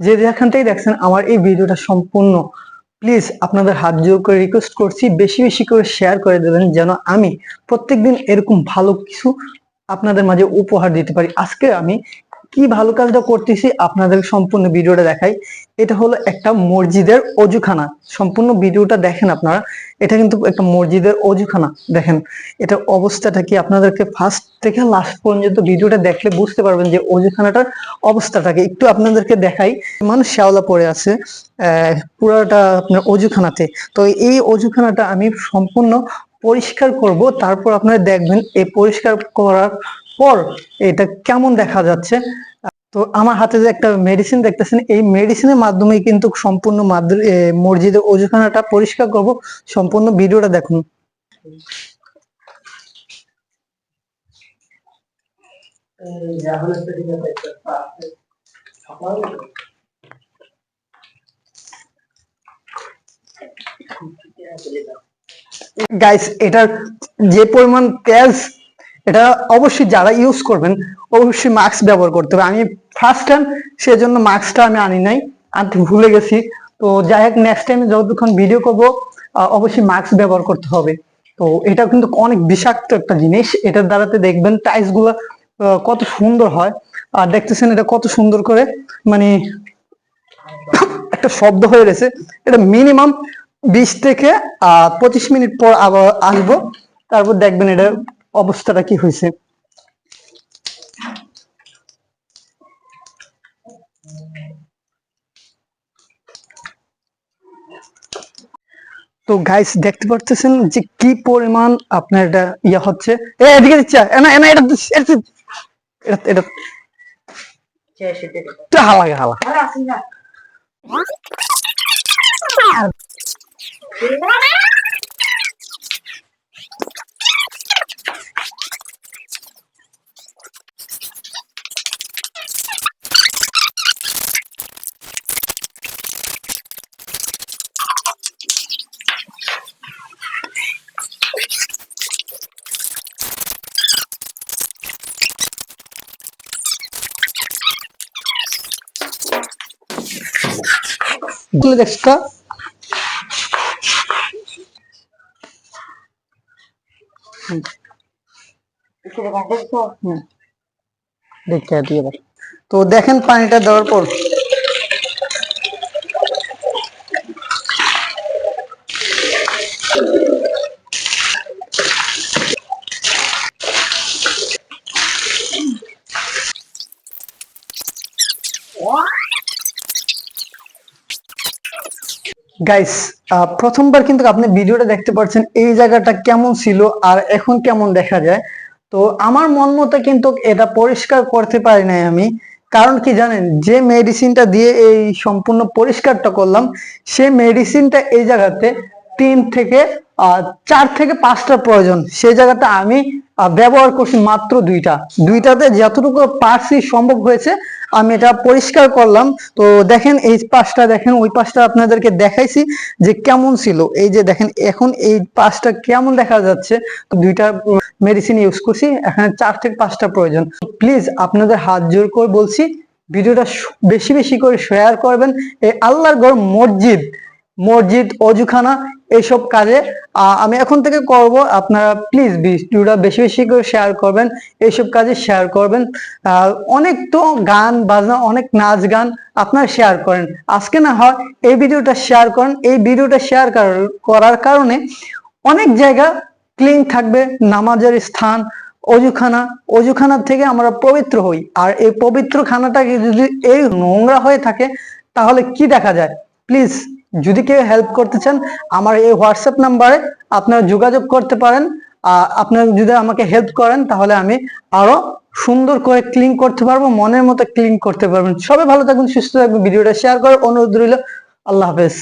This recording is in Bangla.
যে যেখান থেকে দেখছেন, আমার এই ভিডিওটা সম্পূর্ণ প্লিজ আপনাদের হাত জোর করে রিকোয়েস্ট করছি, বেশি বেশি করে শেয়ার করে দেবেন, যেন আমি প্রত্যেকদিন এরকম ভালো কিছু আপনাদের মাঝে উপহার দিতে পারি। আজকে আমি কি ভালো কাজটা করতেছি আপনাদের সম্পূর্ণ ভিডিওটা দেখাই। এটা হলো একটা মসজিদের অজুখানা। সম্পূর্ণ ভিডিওটা দেখেন আপনারা। এটা কিন্তু একটা মসজিদের অজুখানা, দেখেন। এটার অবস্থাটা কি? আপনাদেরকে ফার্স্ট থেকে লাস্ট পর্যন্ত ভিডিওটা দেখলে বুঝতে পারবেন যে অজুখানাটার অবস্থাটাকে একটু আপনাদেরকে দেখাই। মানুষ শ্যাওলা পড়ে আছে পুরাটা আপনার অজুখানাতে। তো এই অজুখানাটা আমি সম্পূর্ণ পরিষ্কার করব। তারপর আপনারা দেখবেন, এই পরিষ্কার করার পর এটা কেমন দেখা যাচ্ছে? তো আমার হাতে যে একটা মেডিসিন দেখতেছেন, এই মেডিসিনের মাধ্যমে কিন্তু সম্পূর্ণ মসজিদের অজুখানাটা পরিষ্কার করব। সম্পূর্ণ ভিডিওটা দেখুন। গাইস এটার যে পরিমাণ তেজ এটা অবশ্যই যারা ইউজ করবেন, অবশ্যই মাস্ক ব্যবহার করতে হবে। আমি ফার্স্ট টাইম সেজন্য মাস্কটা আমি আনি নাই, আনতে ভুলে গেছি। তো যাই হোক নেক্সট টাইম যতক্ষণ ভিডিও করব অবশ্যই মাস্ক ব্যবহার করতে হবে। তো এটা কিন্তু অনেক বিষাক্ত একটা জিনিস। এটার দ্বারাতে দেখবেন টাইলসগুলো কত সুন্দর হয়। আর দেখতেছেন এটা কত সুন্দর করে মানে একটা শব্দ হয়ে গেছে। এটা মিনিমাম বিশ থেকে, আহ, পঁচিশ মিনিট পর আবার আসব। তারপর দেখবেন এটা অবস্থাটা কি হয়েছে? তো গাইস দেখতে পারতেছেন যে কি পরিমাণ আপনার এটা ইয়ে হচ্ছে? এ এদিকে দিচ্ছে এনা এনা এটা এটা। এটা একটু হালা হালা দেখটা দেখতে আর এবার তো দেখেন পানিটা দেওয়ার পর গাইস প্রথমবার কিন্তু আপনি ভিডিওটা দেখতে পাচ্ছেন এই জায়গাটা কেমন ছিল আর এখন কেমন দেখা যায়। তো আমার মন মতো কিন্তু এটা পরিষ্কার করতে পারি নাই আমি। কারণ কি জানেন, যে মেডিসিনটা দিয়ে এই সম্পূর্ণ পরিষ্কারটা করলাম সেই মেডিসিনটা এই জায়গাতে তিন থেকে চার থেকে পাঁচটা প্রয়োজন। সেই জায়গাতে আমি ব্যবহার করছি মাত্র দুইটা। দুইটাতে যতটুকু পারছি সম্ভব হয়েছে আমি এটা পরিষ্কার করলাম। তো দেখেন এই পাশটা, দেখেন ওই পাশটা আপনাদেরকে দেখাইছি যে কেমন ছিল। এই যে দেখেন, এখন এই পাশটা কেমন দেখা যাচ্ছে? তো দুইটা মেডিসিন ইউজ করছি, এখানে চার থেকে পাঁচটা প্রয়োজন। প্লিজ আপনাদের হাত জোর করে বলছি, ভিডিওটা বেশি বেশি করে শেয়ার করবেন। এই আল্লাহর গড় মসজিদ মসজিদ অজুখানা এইসব কাজে আমি এখন থেকে করব, আপনারা প্লিজ ভিডিওটা বেশি বেশি করে শেয়ার করবেন, এইসব কাজে শেয়ার করবেন। অনেক তো গান, বাজনা, অনেক নাচ গান আপনারা শেয়ার করেন। আজকে না হয় এই ভিডিওটা শেয়ার করেন, এই ভিডিওটা শেয়ার করার কারণে অনেক জায়গা ক্লিন থাকবে, নামাজের স্থান অজুখানা অজুখানা থেকে আমরা পবিত্র হই। আর এই পবিত্র খানাটাকে যদি এই নোংরা হয়ে থাকে, তাহলে কি দেখা যায়? প্লিজ যদি কেউ হেল্প করতে চান, আমার এই হোয়াটসঅ্যাপ নাম্বারে আপনারা যোগাযোগ করতে পারেন। আর আপনারা যদি আমাকে হেল্প করেন, তাহলে আমি আরও সুন্দর করে ক্লিন করতে পারব, মনের মতো ক্লিন করতে পারবেন। সবাই ভালো থাকবেন সুস্থ থাকবেন ভিডিওটা শেয়ার করে অনুরোধ রইল। আল্লাহ হাফেজ।